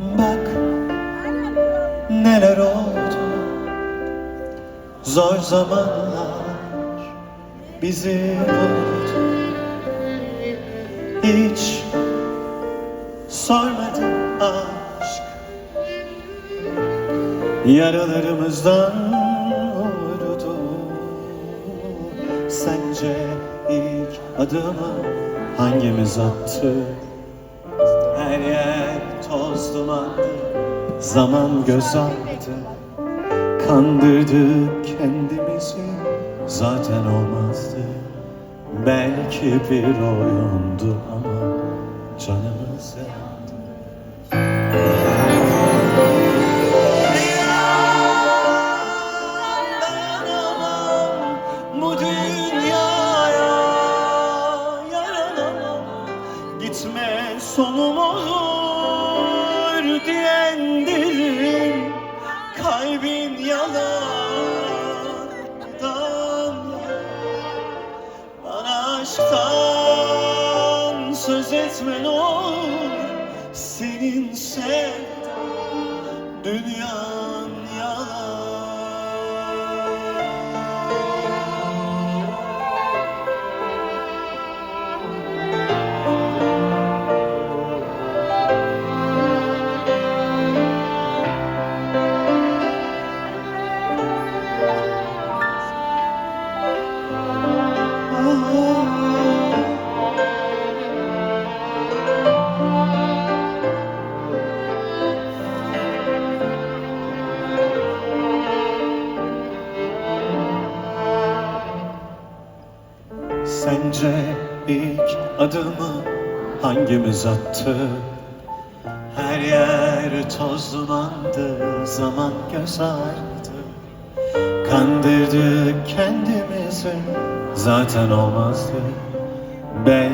Bak neler oldu. Zor zamanlar bizi buldu. Hiç sormadım aşk. Yaralarımızdan vurdu. Sence ilk adımı hangimiz attı? Her yer toz dumandı Zaman göz ardı Kandırdık kendimizi. Zaten olmazdı Belki bir oyundu ama Canımız yandı. Dayanamam bu dünyaya Yaranamam Gitme sonum olur diyen dilim Kalbin yalandan Bana aşktan söz etme ne olur Senin sevdan dünyan Sence ilk adımı hangimiz attı? Her yer toz dumandı, zaman göz ardı Kandırdık kendimizi, zaten olmazdı Belki